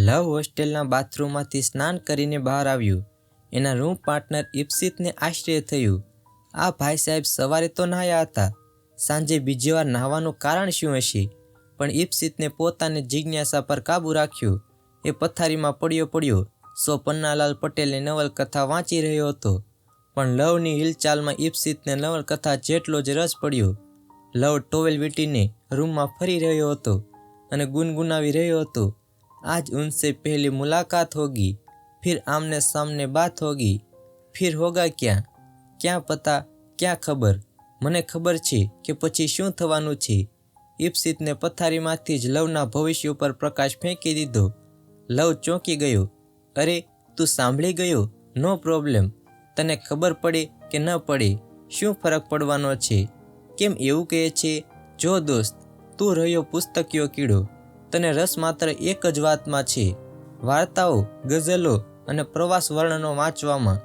લવ હોસ્ટેલના બાથરૂમમાંથી સ્નાન કરીને બહાર આવ્યું. એના રૂમ પાર્ટનર ઇપ્સિતને આશ્ચર્ય થયું. આ ભાઈ સાહેબ સવારે તો નહાયા હતા. સાંજે બીજી વાર નહાવાનું કારણ શું હશે? પણ ઇપ્સિતને પોતાની જિજ્ઞાસા પર કાબૂ રાખ્યો. એ પથારીમાં પડ્યો પડ્યો. સો પન્નાલાલ પટેલની નવલકથા વાંચી રહ્યો હતો. પણ લવની હિલચાલમાં ઇપ્સિતને નવલકથા જેટલો જ રસ પડ્યો. લવ ટોવેલ વીટીને રૂમમાં ફરી રહ્યો હતો અને ગુનગુનાવી રહ્યો હતો. आज उनसे पहली मुलाकात होगी फिर आमने सामने बात होगी फिर होगा क्या ક્યાં પતા ક્યાં ખબર મને ખબર છે કે પછી શું થવાનું છે ઇપ્સિતને પથારીમાંથી જ લવના ભવિષ્ય ઉપર પ્રકાશ ફેંકી દીધો લવ ચોંકી ગયો અરે તું સાંભળી ગયો નો પ્રોબ્લેમ તને ખબર પડે કે ન પડે શું ફરક પડવાનો છે કેમ એવું કહે છે જો દોસ્ત તું રહ્યો પુસ્તકીયો કીડો તને રસ માત્ર એક જ વાતમાં છે. વાર્તાઓ, ગઝલો અને પ્રવાસ વર્ણનો વાંચવામાં.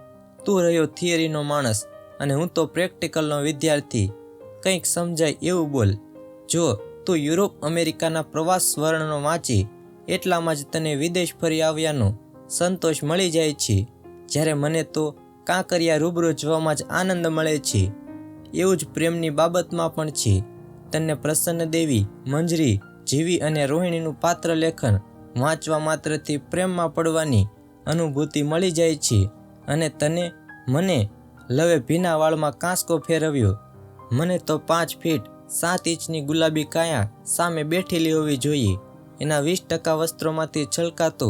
તું રહ્યો થિયરીનો માણસ અને હું તો પ્રેક્ટિકલનો વિદ્યાર્થી. કંઈક સમજાય એવું બોલ. જો તું યુરોપ અમેરિકાના પ્રવાસ વર્ણનો વાંચી, એટલામાં જ તને વિદેશ ફરી આવ્યાનો સંતોષ મળી જાય છે. જ્યારે મને તો કાંકરિયા રૂબરૂ જોવામાં જ આનંદ મળે છે. એવું જ પ્રેમની બાબતમાં પણ છે. તને પ્રસન્ન દેવી, મંજરી જીવી અને રોહિણીનું પાત્ર લેખન વાંચવા માત્રથી પ્રેમમાં પડવાની અનુભૂતિ મળી જાય છે અને તને મને લવે ભીના વાળમાં કાંસકો ફેરવ્યો. મને તો પાંચ ફીટ સાત ઇંચની ગુલાબી કાયા સામે બેઠેલી હોવી જોઈએ. એના વીસ ટકા વસ્ત્રોમાંથી છલકાતો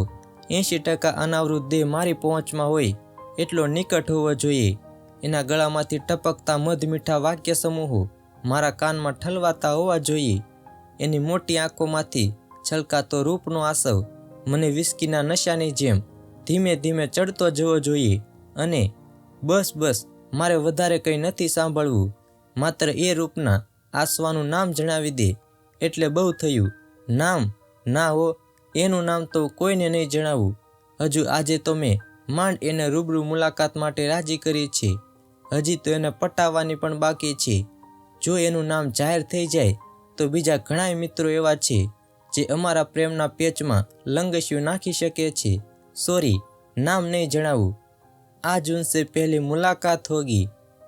એંશી ટકા અનાવૃત દેહ મારી પહોંચમાં હોય એટલો નિકટ હોવો જોઈએ. એના ગળામાંથી ટપકતા મધ મીઠા વાક્ય સમૂહો મારા કાનમાં ઠલવાતા હોવા જોઈએ. એની મોટી આંખોમાંથી છલકાતો રૂપનો આસવ મને વિસ્કીના નશાની જેમ ધીમે ધીમે ચડતો જવો જોઈએ અને બસ બસ મારે વધારે કંઈ નથી સાંભળવું. માત્ર એ રૂપના આસવાનું નામ જણાવી દે એટલે બહુ થયું. નામ ના હો, એનું નામ તો કોઈને નહીં જણાવું. હજુ આજે તો મેં માંડ એને રૂબરૂ મુલાકાત માટે રાજી કરી છે. હજી તો એને પટાવવાની પણ બાકી છે. જો એનું નામ જાહેર થઈ જાય તો બીજા ઘણાય મિત્રો એવા છે, જે અમારા પ્રેમના પેચમાં લંગસ્યું નાખી શકે છે. સોરી નામ નહીં જણાવું. આજ ઉનસે પહેલી મુલાકાત હોગી.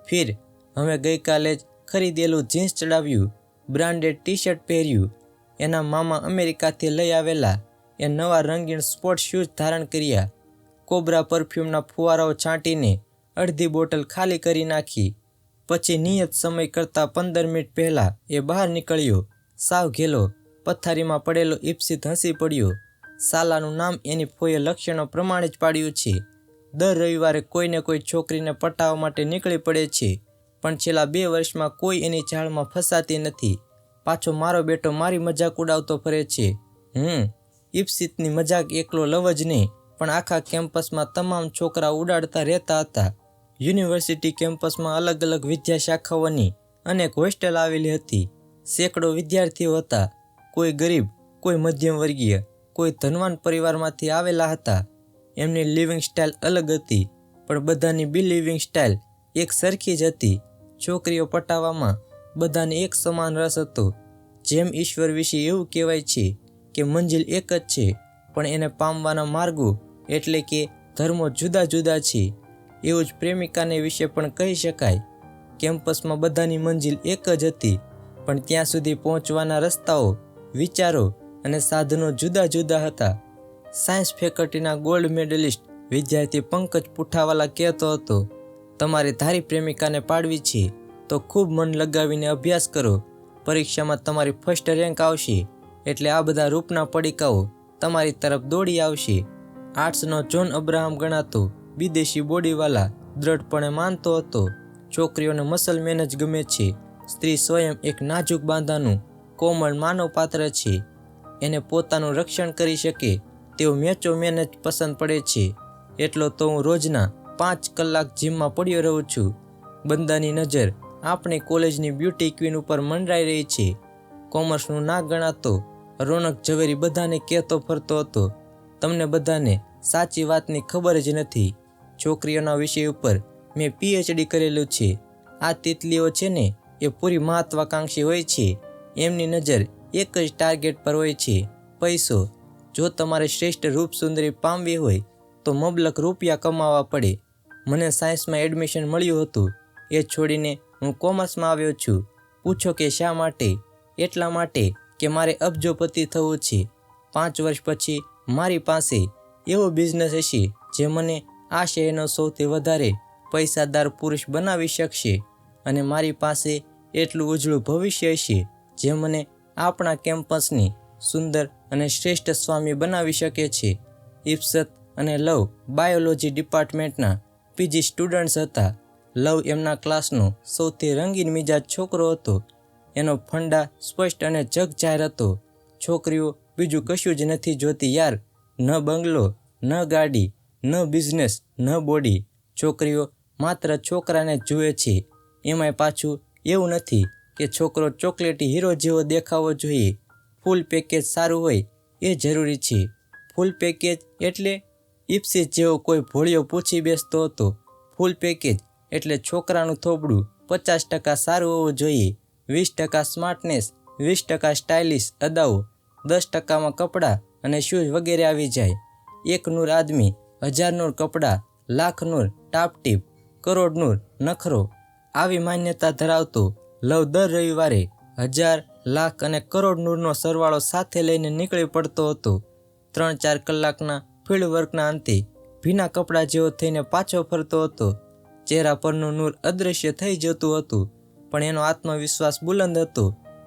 ફિર અમે ગઈકાલે જ ખરીદેલું જીન્સ ચડાવ્યું, બ્રાન્ડેડ ટી શર્ટ પહેર્યું. એના મામા અમેરિકાથી લઈ આવેલા એ નવા રંગીન સ્પોર્ટ શૂઝ ધારણ કર્યા. કોબરા પરફ્યુમના ફુવારાઓ છાંટીને અડધી બોટલ ખાલી કરી નાખી. પછી નિયત સમય કરતાં પંદર મિનિટ પહેલાં એ બહાર નીકળ્યો. સાવ ઘેલો, પથારીમાં પડેલો ઈપ્સિત હસી પડ્યો. સાલાનું નામ એની ફોઈએ લક્ષણો પ્રમાણે જ પાડ્યું છે. દર રવિવારે કોઈને કોઈ છોકરીને પટાવવા માટે નીકળી પડે છે. પણ છેલ્લા બે વર્ષમાં કોઈ એની ઝાડમાં ફસાતી નથી. પાછો મારો બેટો મારી મજાક ઉડાવતો ફરે છે. હમ, ઈપ્સિતની મજાક એકલો લવ જ નહીં, પણ આખા કેમ્પસમાં તમામ છોકરા ઉડાડતા રહેતા હતા. યુનિવર્સિટી કેમ્પસમાં અલગ અલગ વિદ્યા શાખાઓની અનેક હોસ્ટેલ આવેલી હતી. સેંકડો વિદ્યાર્થીઓ હતા. કોઈ ગરીબ, કોઈ મધ્યમ વર્ગીય, કોઈ ધનવાન પરિવારમાંથી આવેલા હતા. એમની લિવિંગ સ્ટાઇલ અલગ હતી, પણ બધાની બિલિવિંગ સ્ટાઇલ એક સરખી જ હતી. છોકરીઓ પટાવવામાં બધાને એક સમાન રસ હતો. જેમ ઈશ્વર વિશે એવું કહેવાય છે કે મંજિલ એક જ છે, પણ એને પામવાના માર્ગો એટલે કે ધર્મો જુદા જુદા છે. એવું જ પ્રેમિકાને વિશે પણ કહી શકાય. કેમ્પસમાં બધાની મંજિલ એક જ હતી, પણ ત્યાં સુધી પહોંચવાના રસ્તાઓ, વિચારો અને સાધનો જુદા જુદા હતા. સાયન્સ ફેકલ્ટીના ગોલ્ડ મેડલિસ્ટ વિદ્યાર્થી પંકજ પુઠાવાલા કહેતો હતો, તમારે ધારી પ્રેમિકાને પાડવી છે, તો ખૂબ મન લગાવીને અભ્યાસ કરો. પરીક્ષામાં તમારી ફર્સ્ટ રેન્ક આવશે, એટલે આ બધા રૂપના પડીકાઓ તમારી તરફ દોડી આવશે. આર્ટ્સનો જોન અબ્રાહમ ગણાતો વિદેશી બોડીવાલા દ્રઢપણે માનતો હતો. છોકરીઓને મસલમેન જ ગમે છે. સ્ત્રી સ્વયં એક નાજુક બાંધાનું કોમળ માનવ પાત્ર છે. એને પોતાનું રક્ષણ કરી શકે તેવો મેચો મેન જ પસંદ પડે છે. એટલો તો હું રોજના પાંચ કલાક જીમમાં પડ્યો રહું છું. બંદાની નજર આપણી કોલેજની બ્યુટી ક્વીન ઉપર મંડરાઈ રહી છે. કોમર્સનું ના ગણાતો રોનક ઝવેરી બધાને કહેતો ફરતો હતો. તમને બધાને સાચી વાતની ખબર જ નથી. છોકરીઓના વિષય ઉપર મેં પીએચડી કરેલું છે. આ તિતલીઓ છે ને, એ પૂરી મહત્વાકાંક્ષી હોય છે. એમની નજર એક જ ટાર્ગેટ પર હોય છે. પૈસો. જો તમારે શ્રેષ્ઠ રૂપ સુંદરી પામવી હોય, તો મબલક રૂપિયા કમાવા પડે. મને સાયન્સમાં એડમિશન મળ્યું હતું. એ છોડીને હું કોમર્સમાં આવ્યો છું. પૂછો કે શા માટે? એટલા માટે કે મારે અબજોપતિ થવું છે. પાંચ વર્ષ પછી મારી પાસે એવો બિઝનેસ હશે જે મને આ શહેરનો સૌથી વધારે પૈસાદાર પુરુષ બનાવી શકશે અને મારી પાસે એટલું ઉજળું ભવિષ્ય હશે જે મને આપણા કેમ્પસની સુંદર અને શ્રેષ્ઠ સ્વામી બનાવી શકે છે. ઇપ્સત અને લવ બાયોલોજી ડિપાર્ટમેન્ટના પીજી સ્ટુડન્ટ્સ હતા. લવ એમના ક્લાસનો સૌથી રંગીન મિજાજ છોકરો હતો. એનો ફંડા સ્પષ્ટ અને જગજાહેર હતો. છોકરીઓ બીજું કશું જ નથી જોતી યાર. ન બંગલો, ન ગાડી, ન બિઝનેસ ન બોડી છોકરીઓ માત્ર છોકરાને જુએ છે. એમાંય પાછું એવું નથી કે છોકરો ચોકલેટી હીરો જેવો દેખાવો જોઈએ. ફૂલ પેકેજ સારું હોય એ જરૂરી છે. ફૂલ પેકેજ એટલે ઇપ્સિસ જેવો કોઈ ભોળિયો પૂછી બેસતો હતો. ફૂલ પેકેજ એટલે છોકરાનું થોબડું પચાસ ટકા સારું હોવું જોઈએ. વીસ ટકા સ્માર્ટનેસ, વીસ ટકા સ્ટાઇલિશ અદાઓ દસ ટકામાં કપડાં અને શૂઝ વગેરે આવી જાય. એક નૂર આદમી હજાર નૂર કપડાં લાખ નૂર ટાપટીપ કરોડ નૂર નખરો. આવી માન્યતા ધરાવતો લવ દર રવિવારે હજાર, લાખ અને કરોડ નૂરનો સરવાળો સાથે લઈને નીકળી પડતો હતો. ત્રણ ચાર કલાકના ફિલ્ડ વર્કના અંતે ભીના કપડાં જેવો થઈને પાછો ફરતો હતો. ચહેરા પરનું નૂર અદૃશ્ય થઈ જતું હતું, પણ એનો આત્મવિશ્વાસ બુલંદ હતો.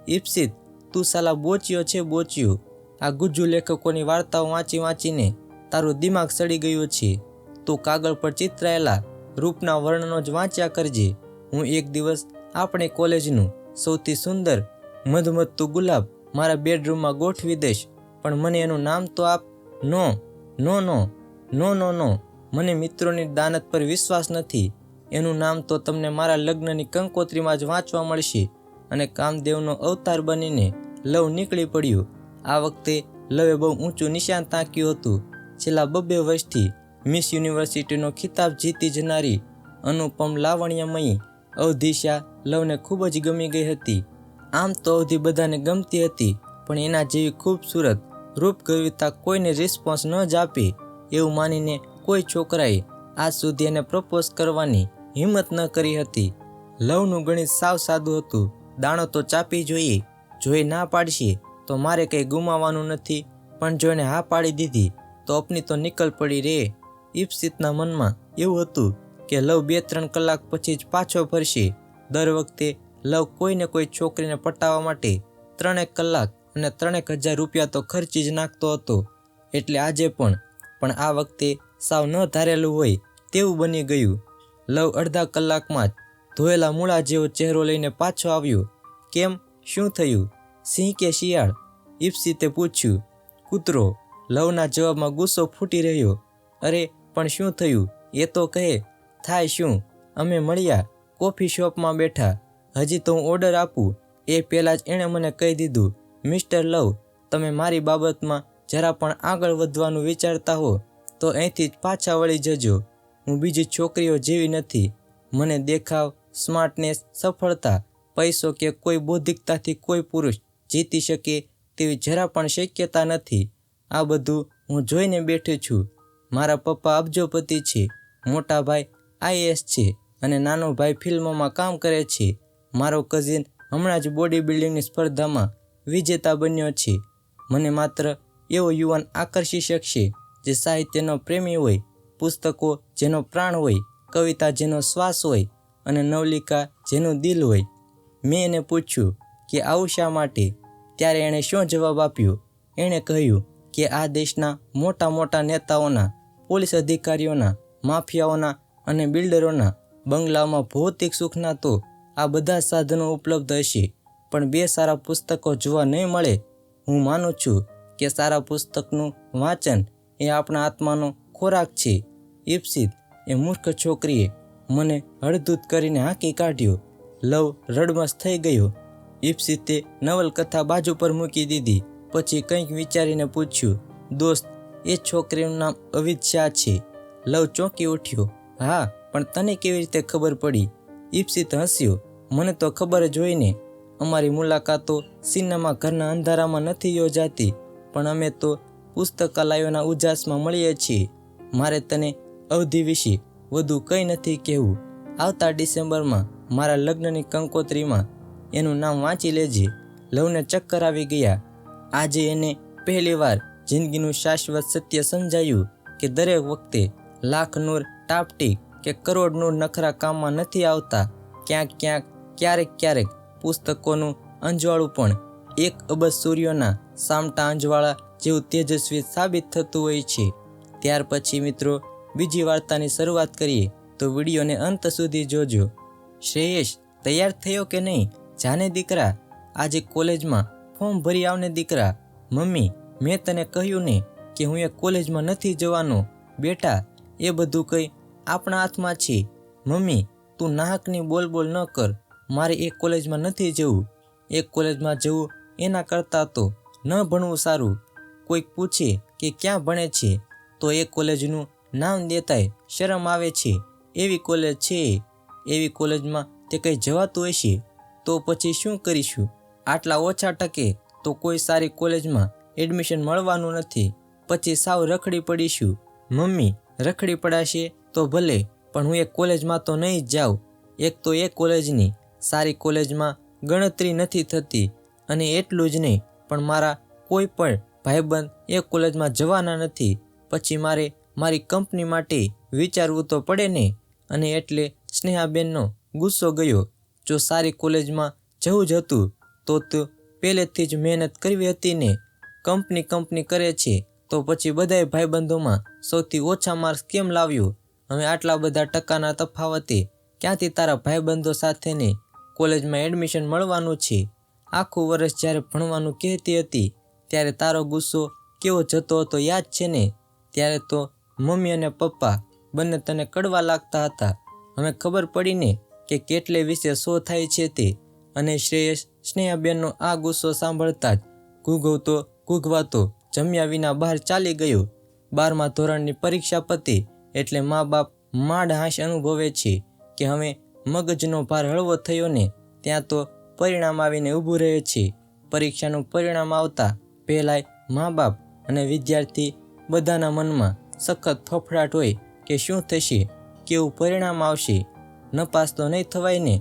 ઈપ્સિત, તું સાલા બોચ્યો છે બોચ્યું. આ ગુજ્જુ લેખકોની વાર્તાઓ વાંચી વાંચીને તારું દિમાગ સડી ગયું છે. તું કાગળ પર ચિતરાયેલા રૂપના વર્ણનો જ વાંચ્યા કરજે. હું એક દિવસ આપણે કોલેજનું સૌથી સુંદર મધમધતું ગુલાબ મારા બેડરૂમમાં ગોઠવી દઈશ. પણ મને એનું નામ તો આપ, નો નો નો નો નો નો. મને મિત્રોની દાનત પર વિશ્વાસ નથી. એનું નામ તો તમને મારા લગ્નની કંકોત્રીમાં જ વાંચવા મળશે. અને કામદેવનો અવતાર બનીને લવ નીકળી પડ્યું. આ વખતે લવે બહુ ઊંચું નિશાન તાક્યું હતું. છેલ્લા બબ્બે વર્ષથી મિસ યુનિવર્સિટીનો ખિતાબ જીતી જનારી અનુપમ લાવણ્યમયી અવધિશા લવને ખૂબ જ ગમી ગઈ હતી. આમ તો અવધિ બધાને ગમતી હતી, પણ એના જેવી ખૂબસૂરત રૂપ કવિતા કોઈને રિસ્પોન્સ ન જ આપે એવું માનીને કોઈ છોકરાએ આજ સુધી એને પ્રપોઝ કરવાની હિંમત ન કરી હતી. લવનું ગણિત સાવ સાદું હતું, દાણો તો ચાપી જોઈએ, જોઈ ના પાડશે તો મારે કંઈ ગુમાવવાનું નથી, પણ જો એને હા પાડી દીધી તો અપની તો નિકલ પડી રે. ઈપ્સિતના મનમાં એવું હતું કે લવ બે ત્રણ કલાક પછી જ પાછો ફરશે. દર વખતે લવ કોઈને કોઈ છોકરીને પટાવવા માટે ત્રણેક કલાક અને ત્રણેક હજાર રૂપિયા તો ખર્ચી જ નાખતો હતો. એટલે આજે પણ પણ આ વખતે સાવ ન ધારેલું હોય તેવું બની ગયું. લવ અડધા કલાકમાં જ ધોયેલા મૂળા જેવો ચહેરો લઈને પાછો આવ્યો. કેમ? શું થયું? સિંહ કે શિયાળ? ઈપ્સિતે પૂછ્યું. કૂતરો લવના જવાબમાં ગુસ્સો ફૂટી રહ્યો. અરે, પણ શું થયું? એ તો કહે, થાય શું? અમે મળ્યા, કોફી શોપમાં બેઠા. હજી તો હું ઓર્ડર આપું. એ પહેલાં જ એણે મને કહી દીધું, મિસ્ટર લવ, તમે મારી બાબતમાં જરા પણ આગળ વધવાનું વિચારતા હો, તો અહીંથી જ પાછા વળી જજો. હું બીજી છોકરીઓ જેવી નથી. મને દેખાવ, સ્માર્ટનેસ, સફળતા, પૈસો કે કોઈ બૌદ્ધિકતાથી કોઈ પુરુષ જીતી શકે તેવી જરા પણ શક્યતા નથી. આ બધું હું જોઈને બેઠી છું. મારા પપ્પા અબજોપતિ છે, મોટા ભાઈ આઈએસ છે અને નાનો ભાઈ ફિલ્મોમાં કામ કરે છે. મારો કઝિન હમણાં જ બોડી બિલ્ડિંગની સ્પર્ધામાં વિજેતા બન્યો છે. મને માત્ર એવો યુવાન આકર્ષી શકશે જે સાહિત્યનો પ્રેમી હોય, પુસ્તકો જેનો પ્રાણ હોય, કવિતા જેનો શ્વાસ હોય અને નવલિકા જેનું દિલ હોય. મેં એને પૂછ્યું કે આવું શા માટે? ત્યારે એણે શું જવાબ આપ્યો? એણે કહ્યું કે આ દેશના મોટા મોટા નેતાઓના, પોલીસ અધિકારીઓના, માફિયાઓના અને બિલ્ડરોના બંગલાઓમાં ભૌતિક સુખના તો આ બધા સાધનો ઉપલબ્ધ હશે. પણ બે સારા પુસ્તકો જોવા નહીં મળે. હું માનું છું કે સારા પુસ્તકનું વાંચન એ આપણા આત્માનો ખોરાક છે. ઈપ્સિત એ મૂર્ખ છોકરીએ મને હળદૂત કરીને હાંકી કાઢ્યો. લવ રડમસ થઈ ગયો. ઈપ્સિતે નવલકથા બાજુ પર મૂકી દીધી. પછી કંઈક વિચારીને પૂછ્યું, દોસ્ત, એ છોકરીનું નામ અવિત શાહ છે. લવ ચોંકી ઉઠ્યો, હા, પણ તને કેવી રીતે ખબર પડી? ઈપ્સિત હસ્યો, મને તો ખબર જ હોય ને, અમારી મુલાકાતો સિનેમા ઘરના અંધારામાં નથી યોજાતી, પણ અમે તો પુસ્તકાલયોના ઉજાસમાં મળીએ છીએ. મારે તને અવધિ વિશે વધુ કંઈ નથી કહેવું. આવતા ડિસેમ્બરમાં મારા લગ્નની કંકોત્રીમાં એનું નામ વાંચી લેજે. લવને ચક્કર આવી ગયા આજે એને પહેલીવાર જિંદગીનું શાશ્વત સત્ય સમજાયું કે દરેક વખતે લાખ નૂર ટાપટી કે કરોડ નૂર નખરા કામમાં નથી આવતા. ક્યાંક ક્યાંક, ક્યારેક ક્યારેક પુસ્તકોનું અંજવાળું પણ એક અબજ સૂર્યોના સામટા અંજવાળા જેવું તેજસ્વી સાબિત થતું હોય છે. ત્યાર પછી મિત્રો, બીજી વાર્તાની શરૂઆત કરીએ તો વિડીયોને અંત સુધી જોજો. શ્રેયસ, તૈયાર થયો કે નહીં? જાને દીકરા, આજે કોલેજમાં ફોર્મ ભરી આવને દીકરા, મમ્મી, મેં તને કહ્યું ને કે હું એ કોલેજમાં નથી જવાનો. બેટા, એ બધું કંઈ આપણા હાથમાં છે. મમ્મી, તું નાહકની બોલ બોલ ન કર. મારે એ કોલેજમાં નથી જવું. એ કોલેજમાં જવું એના કરતાં તો ન ભણવું સારું. કોઈક પૂછે કે ક્યાં ભણે છે, તો એ કોલેજનું નામ દેતાય શરમ આવે છે. એવી કોલેજ છે. એવી કોલેજમાં તે કંઈ જવાતું હશે? તો પછી શું કરીશું? આટલા ઓછા ટકે તો કોઈ સારી કોલેજમાં એડમિશન મળવાનું નથી. પછી સાવ રખડી પડીશું. મમ્મી, રખડી પડાશે તો ભલે, પણ હું એ કોલેજમાં તો નહીં જ જાઉં. એક તો એ કોલેજની સારી કોલેજમાં ગણતરી નથી થતી અને એટલું જ નહીં, પણ મારા કોઈ પણ ભાઈબંધ એ કોલેજમાં જવાના નથી. પછી મારે મારી કંપની માટે વિચારવું તો પડે ને, અને એટલે સ્નેહાબેનનો ગુસ્સો ગયો. જો સારી કોલેજમાં જવું જ હતું તો પહેલેથી જ મહેનત કરવી હતી ને. કંપની કંપની કરે છે, તો પછી બધાય ભાઈબંધોમાં સૌથી ઓછા માર્ક્સ કેમ લાવ્યો? હવે આટલા બધા ટકાના તફાવતે ક્યાંથી તારા ભાઈબંધો સાથેને કોલેજમાં એડમિશન મળવાનું છે? આખું વર્ષ જ્યારે ભણવાનું કહેતી હતી, ત્યારે તારો ગુસ્સો કેવો જતો હતો યાદ છે ને? ત્યારે તો મમ્મી અને પપ્પા બંને તને કડવા લાગતા હતા. હવે ખબર પડીને કે કેટલે વિશે શો થાય છે તે. અને શ્રેયસ સ્નેહાબેનનો આ ગુસ્સો સાંભળતા જ ઘૂઘવતો, ઘૂઘવાતો જમ્યા વિના બહાર ચાલી ગયો. બારમા ધોરણની પરીક્ષા પતી એટલે મા બાપ માંડ હાશ અનુભવે છે કે હવે મગજનો ભાર હળવો થયો ને ત્યાં તો પરિણામ આવીને ઊભું રહે છે. પરીક્ષાનું પરિણામ આવતા પહેલાંય મા બાપ અને વિદ્યાર્થી બધાના મનમાં સખત ફફડાટ હોય કે શું થશે, કેવું પરિણામ આવશે, નપાસ તો નહીં થવાય ને?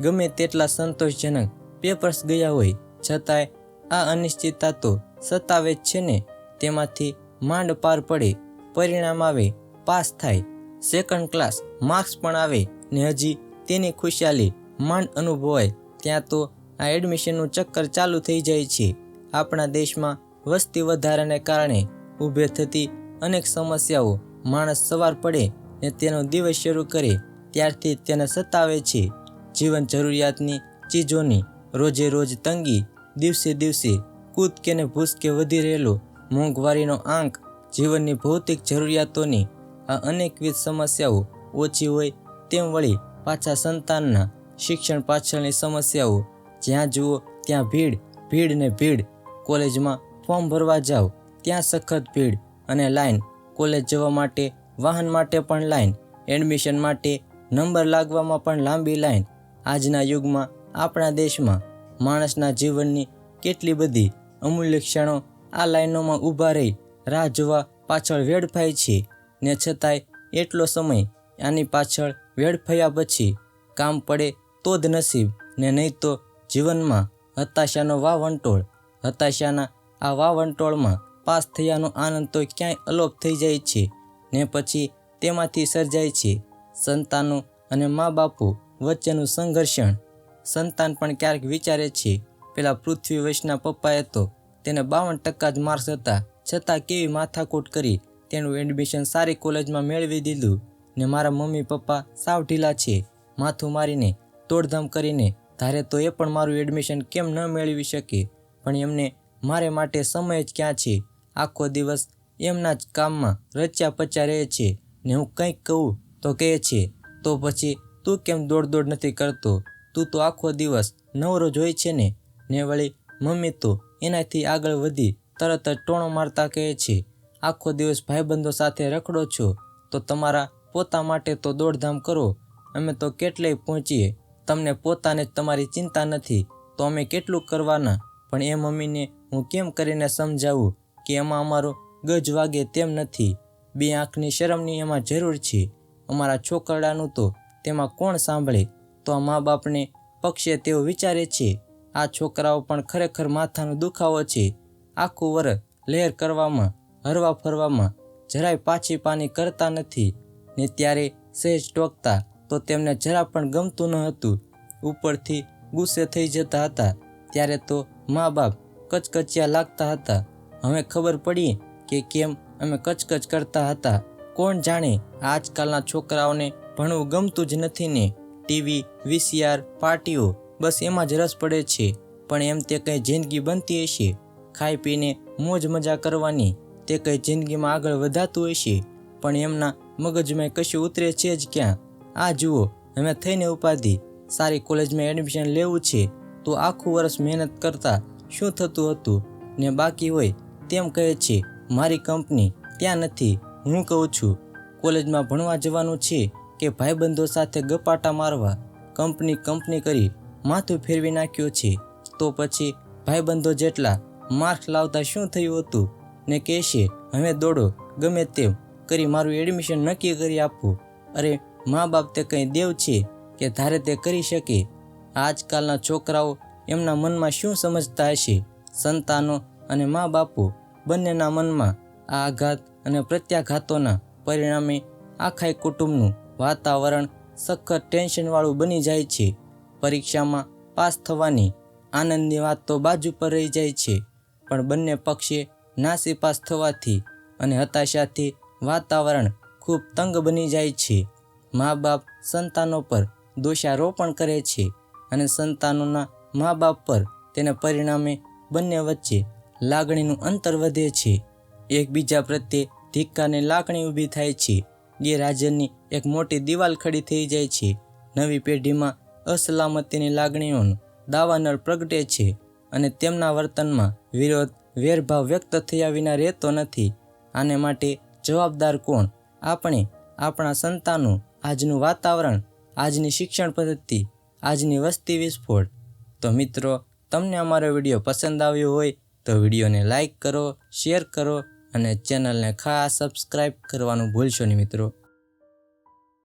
ગમે તેટલા સંતોષજનક પેપર્સ ગયા હોય. છતાંય આ અનિશ્ચિતતા તો સતાવે જ છે ને? તેમાંથી માંડ પાર પડે, પરિણામ આવે, પાસ થાય. સેકન્ડ ક્લાસ માર્ક્સ પણ આવે ને હજી તેની ખુશાલી માંડ અનુભવાય. ત્યાં તો આ એડમિશનનું ચક્કર ચાલુ થઈ જાય છે. આપણા દેશમાં વસ્તી વધારાને કારણે ઊભે થતી અનેક સમસ્યાઓ માણસ સવાર પડે ને તેનો દિવસ શરૂ કરે. ત્યારથી તેને સતાવે છે. જીવન જરૂરિયાતની ચીજોની રોજે રોજ તંગી, દિવસે દિવસે કૂદકે ને ભૂસકે વધી રહેલો મોંઘવારીનો આંક, જીવનની ભૌતિક જરૂરિયાતોની આ અનેકવિધ સમસ્યાઓ ઓછી હોય તેમ વળી પાછા સંતાનના શિક્ષણ પાછળની સમસ્યાઓ. જ્યાં જુઓ ત્યાં ભીડ ભીડ ને ભીડ. કોલેજમાં ફોર્મ ભરવા જાઓ ત્યાં સખત ભીડ અને લાઈન. કોલેજ જવા માટે, વાહન માટે પણ લાઈન. એડમિશન માટે નંબર લાગવામાં પણ લાંબી લાઈન. આજના યુગમાં આપણા દેશમાં માણસના જીવનની કેટલી બધી અમૂલ્ય ક્ષણો આ લાઈનોમાં ઊભા રહી રાહ જોવા પાછળ વેડફાય છે. ને છતાંય એટલો સમય આની પાછળ વેડફાયા પછી કામ પડે તો જ નસીબ. ને નહીં તો જીવનમાં હતાશાનો વાવંટોળ. હતાશાના આ વાવંટોળમાં પાસ થયાનો આનંદ તો ક્યાંય અલોપ થઈ જાય છે. ને પછી તેમાંથી સર્જાય છે સંતાનો અને મા બાપુ વચ્ચેનું સંઘર્ષણ. સંતાન પણ ક્યારેક વિચારે છે. પેલા પૃથ્વી વૈશના પપ્પા હતો તેને બાવન ટકા જ માર્ક્સ હતા. છતાં કેવી માથાકૂટ કરી તેનું એડમિશન સારી કોલેજમાં મેળવી દીધું ને મારા મમ્મી પપ્પા સાવ ઢીલા છે. માથું મારીને, તોડધામ કરીને, ધારે તો એ પણ મારું એડમિશન કેમ ન મેળવી શકે? પણ એમને મારે માટે સમય જ ક્યાં છે? આખો દિવસ એમના જ કામમાં રચ્યા પચ્યા રહે છે ને હું કંઈક કહું તો કહે છે, તો પછી તું કેમ દોડ દોડ નથી કરતો? તું તો આખો દિવસ નવરો જ હોય છે ને? ને વળી, મમ્મી તો એનાથી આગળ વધી તરત જ ટોણો મારતા કહે છે, આખો દિવસ ભાઈબંધો સાથે રખડો છો, તો તમારા પોતા માટે તો દોડધામ કરો. અમે તો કેટલેય પહોંચીએ, તમને પોતાને જ તમારી ચિંતા નથી, તો અમે કેટલું કરવાના? પણ એ મમ્મીને હું કેમ કરીને સમજાવું કે એમાં અમારો ગજ વાગે તેમ નથી? બે આંખની શરમની એમાં જરૂર છે. અમારા છોકરડાનું તો તેમાં કોણ સાંભળે? તો આ મા બાપને પક્ષે તેઓ વિચારે છે, આ છોકરાઓ પણ ખરેખર માથાનો દુખાવો છે. આખું વરસ લહેર કરવામાં, હરવા ફરવામાં જરાય પાછી પાની કરતા નથી. ને ત્યારે સહેજ ટોકતા તો તેમને જરા પણ ગમતું ન હતું. ઉપરથી ગુસ્સે થઈ જતા હતા. ત્યારે તો મા બાપ કચકચિયા લાગતા હતા. હવે ખબર પડી કે કેમ અમે કચકચ કરતા હતા. કોણ જાણે આજકાલના છોકરાઓને ભણવું ગમતું જ નથી ને? ટીવી, વીસીઆર, પાર્ટીઓ, બસ એમાં જ રસ પડે છે. પણ એમ તે કંઈ જિંદગી બનતી હશે? ખાઈ પીને મોજ મજા કરવાની તે કંઈ જિંદગીમાં આગળ વધાતું હશે? પણ એમના મગજમાં કશું ઉતરે છે જ ક્યાં? આ જુઓ, અમે થઈને ઉપાધિ. સારી કોલેજમાં એડમિશન લેવું છે. તો આખું વર્ષ મહેનત કરતા શું થતું હતું? ને બાકી હોય તેમ કહે છે, મારી કંપની ત્યાં નથી. હું કહું છું, કોલેજમાં ભણવા જવાનું છે. કે ભાઈબંધો સાથે ગપાટા મારવા કંપની કંપની કરી માથું ફેરવી નાખ્યું છે. તો પછી ભાઈબંધો જેટલા માર્ક્સ લાવતા શું થયું હતું ને કહેશે, હવે દોડો, ગમે તેમ કરી મારું એડમિશન નક્કી કરી આપવું અરે મા બાપ તે કંઈ દેવ છે કે ધારે તે કરી શકે? આજકાલના છોકરાઓ એમના મનમાં શું સમજતા હશે? સંતાનો અને મા બાપો બંનેના મનમાં આ આઘાત અને પ્રત્યાઘાતોના પરિણામે આખાય કુટુંબનું વાતાવરણ સખત ટેન્શનવાળું બની જાય છે. પરીક્ષામાં પાસ થવાની આનંદની વાત તો બાજુ પર રહી જાય છે, પણ બંને પક્ષે નાસી પાસ થવાથી અને હતાશાથી વાતાવરણ ખૂબ તંગ બની જાય છે. મા બાપ સંતાનો પર દોષારોપણ કરે છે અને સંતાનોના મા બાપ પર તેના પરિણામે બંને વચ્ચે લાગણીનું અંતર વધે છે. એકબીજા પ્રત્યે ધિક્કાને લાગણી ઊભી થાય છે. ગેરહાજરની એક મોટી દિવાલ ખડી થઈ જાય છે. નવી પેઢીમાં અસલામતીની લાગણીઓનો દાવાનળ પ્રગટે છે અને તેમના વર્તનમાં વિરોધ, વેરભાવ વ્યક્ત થયા વિના રહેતો નથી. આને માટે જવાબદાર કોણ? આપણે, આપણા સંતાનો, આજનું વાતાવરણ, આજની શિક્ષણ પદ્ધતિ, આજની વસ્તી વિસ્ફોટ. તો મિત્રો, તમને અમારો વીડિયો પસંદ આવ્યો હોય તો વિડીયોને લાઈક કરો, શેર કરો અને ચેનલને ખાસ સબસ્ક્રાઈબ કરવાનું ભૂલશો નહીં મિત્રો.